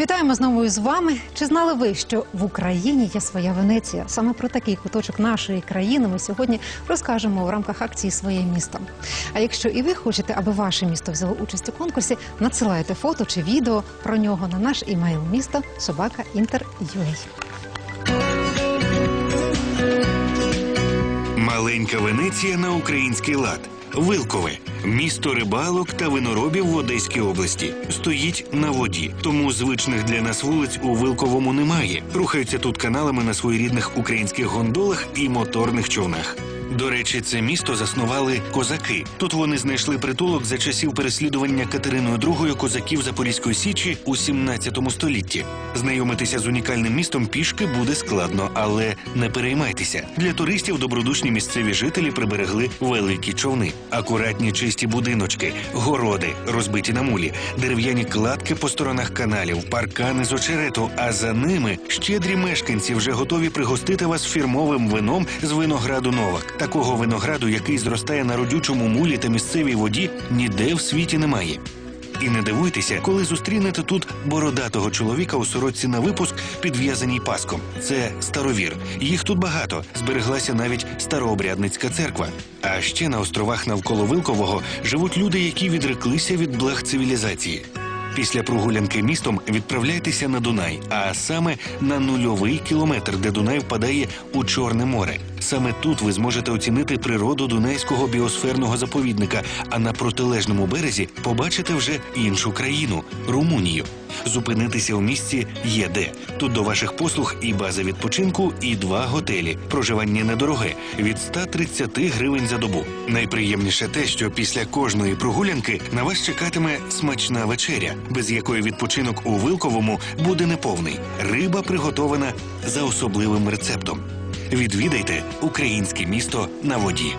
Вітаємо знову із вами. Чи знали ви, що в Україні є своя Венеція? Саме про такий куточок нашої країни ми сьогодні розкажемо в рамках акції Своє місто. А якщо і ви хочете, аби ваше місто взяло участь у конкурсі, надсилайте фото чи відео про нього на наш імейл місто собака. Маленька Венеція на український лад. Вилкове місто рибалок та виноробів в Одеській області стоїть на воді, тому звичних для нас вулиць у Вилковому немає. Рухаються тут каналами на своєрідних українських гондолах і моторних човнах. До речі, це місто заснували козаки. Тут вони знайшли притулок за часів переслідування Катериною II козаків Запорізької січі у 17 столітті. Знайомитися з унікальним містом пішки буде складно, але не переймайтеся. Для туристів добродушні місцеві жителі приберегли великі човни, акуратні чисті будиночки, городи, розбиті на мулі, дерев'яні кладки по сторонах каналів, паркани з очерету. А за ними щедрі мешканці вже готові пригостити вас фірмовим вином з винограду Новак. Такого винограду, який зростає на родючому мулі та місцевій воді, ніде в світі немає. І не дивуйтеся, коли зустрінете тут бородатого чоловіка у сорочці на випуск, підв'язаній паском. Це старовір. Їх тут багато. Збереглася навіть старообрядницька церква. А ще на островах навколо Вилкового живуть люди, які відреклися від благ цивілізації. Після прогулянки містом відправляйтеся на Дунай, а саме на нульовий кілометр, де Дунай впадає у Чорне море. Саме тут ви зможете оцінити природу Дунайського біосферного заповідника, а на протилежному березі побачите вже іншу країну Румунію. Зупинитися у місті є де. Тут до ваших послуг і база відпочинку, і два готелі. Проживання недороге від 130 гривень за добу. Найприємніше те, що після кожної прогулянки на вас чекатиме смачна вечеря, без якої відпочинок у Вилковому буде неповний. Риба приготована за особливим рецептом. Відвідайте українське місто на воді.